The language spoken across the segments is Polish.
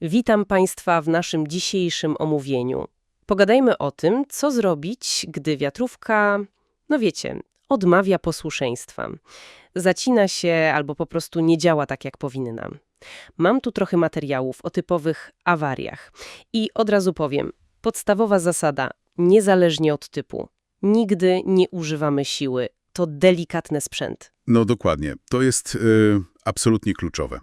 Witam Państwa w naszym dzisiejszym omówieniu. Pogadajmy o tym, co zrobić, gdy wiatrówka, no wiecie, odmawia posłuszeństwa. Zacina się albo po prostu nie działa tak, jak powinna. Mam tu trochę materiałów o typowych awariach. I od razu powiem, podstawowa zasada, niezależnie od typu. Nigdy nie używamy siły. To delikatny sprzęt. No dokładnie. To jest y, absolutnie kluczowe.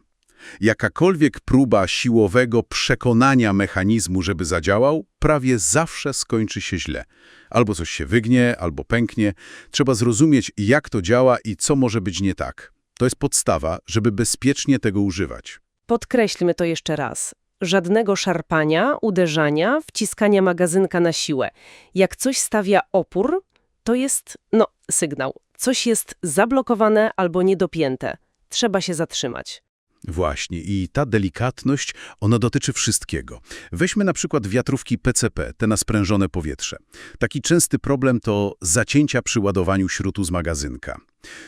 Jakakolwiek próba siłowego przekonania mechanizmu, żeby zadziałał, prawie zawsze skończy się źle. Albo coś się wygnie, albo pęknie. Trzeba zrozumieć, jak to działa i co może być nie tak. To jest podstawa, żeby bezpiecznie tego używać. Podkreślmy to jeszcze raz. Żadnego szarpania, uderzania, wciskania magazynka na siłę. Jak coś stawia opór, to jest, no, sygnał. Coś jest zablokowane albo niedopięte. Trzeba się zatrzymać. Właśnie, i ta delikatność, ona dotyczy wszystkiego. Weźmy na przykład wiatrówki PCP, te na sprężone powietrze. Taki częsty problem to zacięcia przy ładowaniu śrutu z magazynka.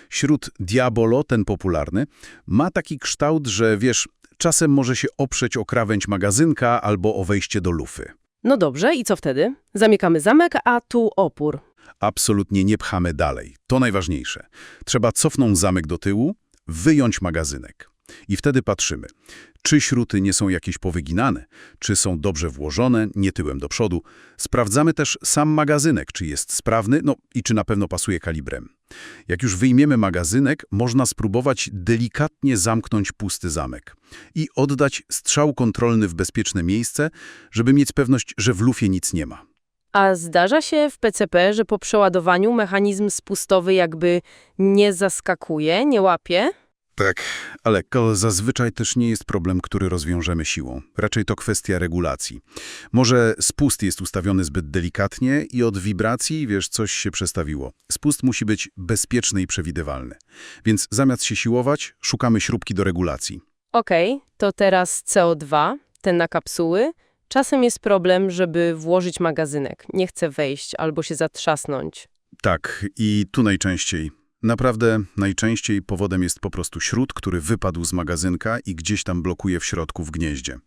Śrut Diabolo, ten popularny, ma taki kształt, że wiesz, czasem może się oprzeć o krawędź magazynka albo o wejście do lufy. No dobrze, i co wtedy? Zamykamy zamek, a tu opór. Absolutnie nie pchamy dalej. To najważniejsze. Trzeba cofnąć zamek do tyłu, wyjąć magazynek. I wtedy patrzymy, czy śruty nie są jakieś powyginane, czy są dobrze włożone, nie tyłem do przodu. Sprawdzamy też sam magazynek, czy jest sprawny, no i czy na pewno pasuje kalibrem. Jak już wyjmiemy magazynek, można spróbować delikatnie zamknąć pusty zamek i oddać strzał kontrolny w bezpieczne miejsce, żeby mieć pewność, że w lufie nic nie ma. A zdarza się w PCP, że po przeładowaniu mechanizm spustowy jakby nie zaskakuje, nie łapie? Tak, ale to zazwyczaj też nie jest problem, który rozwiążemy siłą. Raczej to kwestia regulacji. Może spust jest ustawiony zbyt delikatnie i od wibracji, wiesz, coś się przestawiło. Spust musi być bezpieczny i przewidywalny. Więc zamiast się siłować, szukamy śrubki do regulacji. Okej, to teraz CO2, ten na kapsuły. Czasem jest problem, żeby włożyć magazynek. Nie chce wejść albo się zatrzasnąć. Tak, i tu najczęściej. Naprawdę najczęściej powodem jest po prostu śrut, który wypadł z magazynka i gdzieś tam blokuje w środku w gnieździe.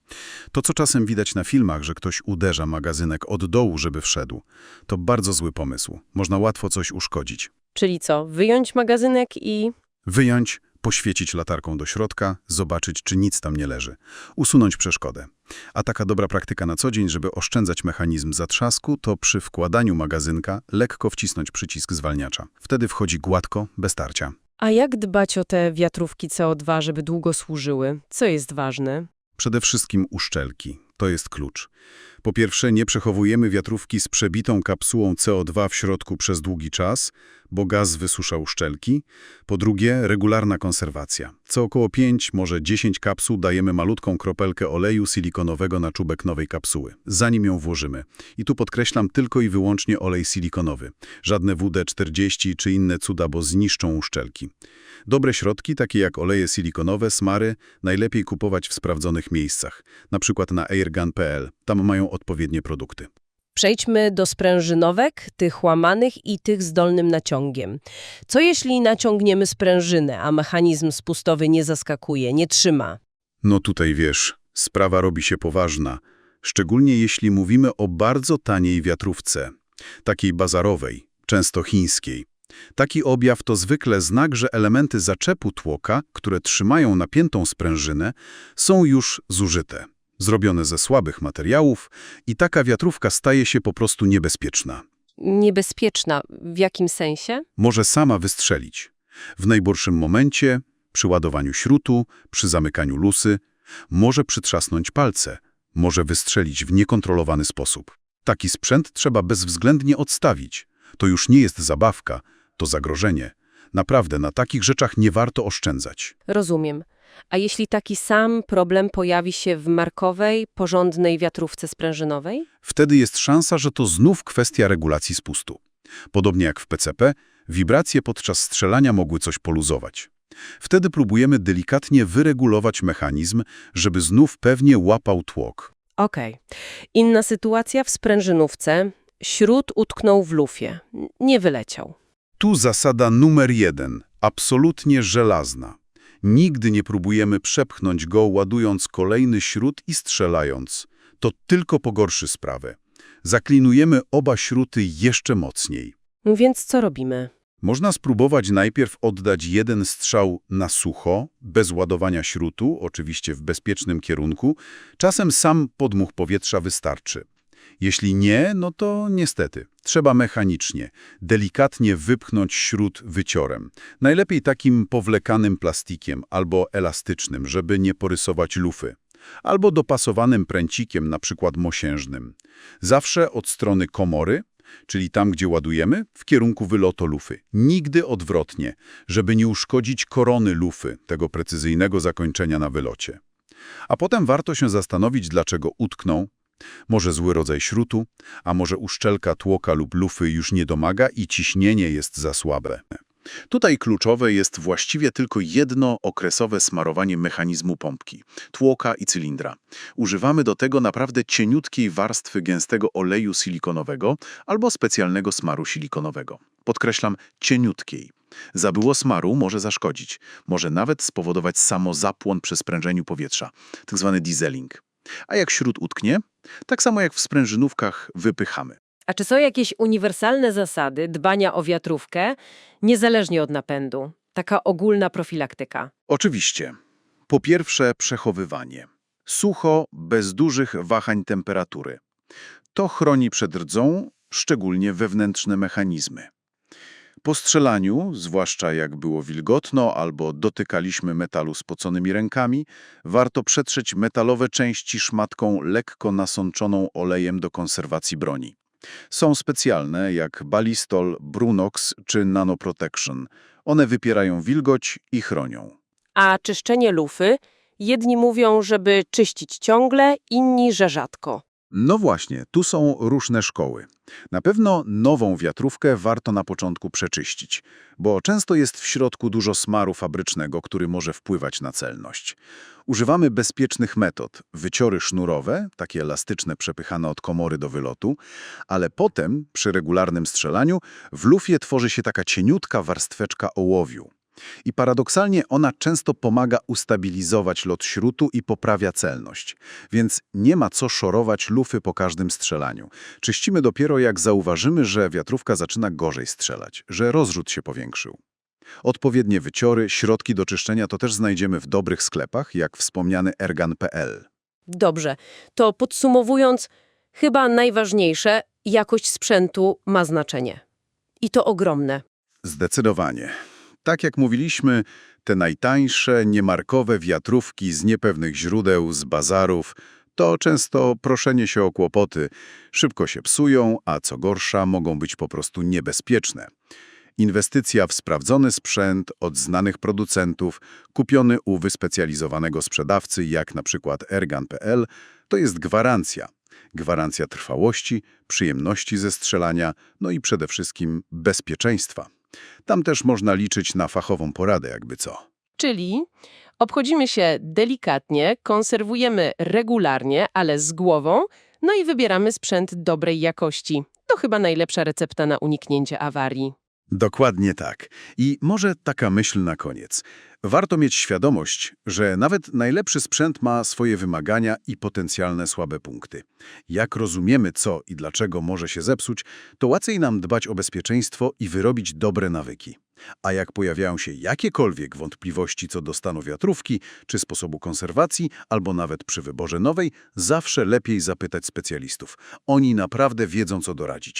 To, co czasem widać na filmach, że ktoś uderza magazynek od dołu, żeby wszedł, to bardzo zły pomysł. Można łatwo coś uszkodzić. Czyli co, wyjąć magazynek i... Wyjąć, poświecić latarką do środka, zobaczyć, czy nic tam nie leży. Usunąć przeszkodę. A taka dobra praktyka na co dzień, żeby oszczędzać mechanizm zatrzasku, to przy wkładaniu magazynka lekko wcisnąć przycisk zwalniacza. Wtedy wchodzi gładko, bez tarcia. A jak dbać o te wiatrówki CO2, żeby długo służyły? Co jest ważne? Przede wszystkim uszczelki. To jest klucz. Po pierwsze, nie przechowujemy wiatrówki z przebitą kapsułą CO2 w środku przez długi czas, bo gaz wysusza uszczelki. Po drugie, regularna konserwacja. Co około 5, może 10 kapsuł dajemy malutką kropelkę oleju silikonowego na czubek nowej kapsuły, zanim ją włożymy. I tu podkreślam tylko i wyłącznie olej silikonowy. Żadne WD-40 czy inne cuda, bo zniszczą uszczelki. Dobre środki, takie jak oleje silikonowe, smary, najlepiej kupować w sprawdzonych miejscach, na przykład na airgun.pl. Tam mają odpowiednie produkty. Przejdźmy do sprężynowek, tych łamanych i tych z dolnym naciągiem. Co jeśli naciągniemy sprężynę, a mechanizm spustowy nie zaskakuje, nie trzyma? No tutaj wiesz, sprawa robi się poważna, szczególnie jeśli mówimy o bardzo taniej wiatrówce, takiej bazarowej, często chińskiej. Taki objaw to zwykle znak, że elementy zaczepu tłoka, które trzymają napiętą sprężynę, są już zużyte, zrobione ze słabych materiałów i taka wiatrówka staje się po prostu niebezpieczna. Niebezpieczna. W jakim sensie? Może sama wystrzelić. W najgorszym momencie, przy ładowaniu śrutu, przy zamykaniu lusy, może przytrzasnąć palce, może wystrzelić w niekontrolowany sposób. Taki sprzęt trzeba bezwzględnie odstawić. To już nie jest zabawka, to zagrożenie. Naprawdę, na takich rzeczach nie warto oszczędzać. Rozumiem. A jeśli taki sam problem pojawi się w markowej, porządnej wiatrówce sprężynowej? Wtedy jest szansa, że to znów kwestia regulacji spustu. Podobnie jak w PCP, wibracje podczas strzelania mogły coś poluzować. Wtedy próbujemy delikatnie wyregulować mechanizm, żeby znów pewnie łapał tłok. Okej. Inna sytuacja w sprężynówce. Śród utknął w lufie. Nie wyleciał. Tu zasada numer jeden, absolutnie żelazna. Nigdy nie próbujemy przepchnąć go, ładując kolejny śrut i strzelając. To tylko pogorszy sprawę. Zaklinujemy oba śruty jeszcze mocniej. Więc co robimy? Można spróbować najpierw oddać jeden strzał na sucho, bez ładowania śrutu, oczywiście w bezpiecznym kierunku. Czasem sam podmuch powietrza wystarczy. Jeśli nie, no to niestety, trzeba mechanicznie, delikatnie wypchnąć śrut wyciorem. Najlepiej takim powlekanym plastikiem albo elastycznym, żeby nie porysować lufy. Albo dopasowanym pręcikiem, na przykład mosiężnym. Zawsze od strony komory, czyli tam, gdzie ładujemy, w kierunku wylotu lufy. Nigdy odwrotnie, żeby nie uszkodzić korony lufy, tego precyzyjnego zakończenia na wylocie. A potem warto się zastanowić, dlaczego utknął. Może zły rodzaj śrutu, a może uszczelka tłoka lub lufy już nie domaga i ciśnienie jest za słabe. Tutaj kluczowe jest właściwie tylko jedno okresowe smarowanie mechanizmu pompki, tłoka i cylindra. Używamy do tego naprawdę cieniutkiej warstwy gęstego oleju silikonowego albo specjalnego smaru silikonowego. Podkreślam, cieniutkiej. Zabyło smaru może zaszkodzić, może nawet spowodować samozapłon przy sprężeniu powietrza, tzw. dieseling. A jak śrut utknie, tak samo jak w sprężynówkach wypychamy. A czy są jakieś uniwersalne zasady dbania o wiatrówkę, niezależnie od napędu? Taka ogólna profilaktyka. Oczywiście. Po pierwsze przechowywanie. Sucho, bez dużych wahań temperatury. To chroni przed rdzą, szczególnie wewnętrzne mechanizmy. Po strzelaniu, zwłaszcza jak było wilgotno albo dotykaliśmy metalu spoconymi rękami, warto przetrzeć metalowe części szmatką lekko nasączoną olejem do konserwacji broni. Są specjalne jak Balistol, Brunox czy Nanoprotection. One wypierają wilgoć i chronią. A czyszczenie lufy? Jedni mówią, żeby czyścić ciągle, inni, że rzadko. No właśnie, tu są różne szkoły. Na pewno nową wiatrówkę warto na początku przeczyścić, bo często jest w środku dużo smaru fabrycznego, który może wpływać na celność. Używamy bezpiecznych metod, wyciory sznurowe, takie elastyczne przepychane od komory do wylotu, ale potem, przy regularnym strzelaniu, w lufie tworzy się taka cieniutka warstweczka ołowiu. I paradoksalnie ona często pomaga ustabilizować lot śrutu i poprawia celność. Więc nie ma co szorować lufy po każdym strzelaniu. Czyścimy dopiero jak zauważymy, że wiatrówka zaczyna gorzej strzelać, że rozrzut się powiększył. Odpowiednie wyciory, środki do czyszczenia to też znajdziemy w dobrych sklepach, jak wspomniany ergan.pl. Dobrze, to podsumowując, chyba najważniejsze, jakość sprzętu ma znaczenie. I to ogromne. Zdecydowanie. Tak jak mówiliśmy, te najtańsze, niemarkowe wiatrówki z niepewnych źródeł, z bazarów, to często proszenie się o kłopoty. Szybko się psują, a co gorsza, mogą być po prostu niebezpieczne. Inwestycja w sprawdzony sprzęt od znanych producentów, kupiony u wyspecjalizowanego sprzedawcy, jak na przykład ergan.pl, to jest gwarancja. Gwarancja trwałości, przyjemności ze strzelania, no i przede wszystkim bezpieczeństwa. Tam też można liczyć na fachową poradę, jakby co. Czyli obchodzimy się delikatnie, konserwujemy regularnie, ale z głową, no i wybieramy sprzęt dobrej jakości. To chyba najlepsza recepta na uniknięcie awarii. Dokładnie tak. I może taka myśl na koniec. Warto mieć świadomość, że nawet najlepszy sprzęt ma swoje wymagania i potencjalne słabe punkty. Jak rozumiemy, co i dlaczego może się zepsuć, to łatwiej nam dbać o bezpieczeństwo i wyrobić dobre nawyki. A jak pojawiają się jakiekolwiek wątpliwości co do stanu wiatrówki, czy sposobu konserwacji, albo nawet przy wyborze nowej, zawsze lepiej zapytać specjalistów. Oni naprawdę wiedzą, co doradzić.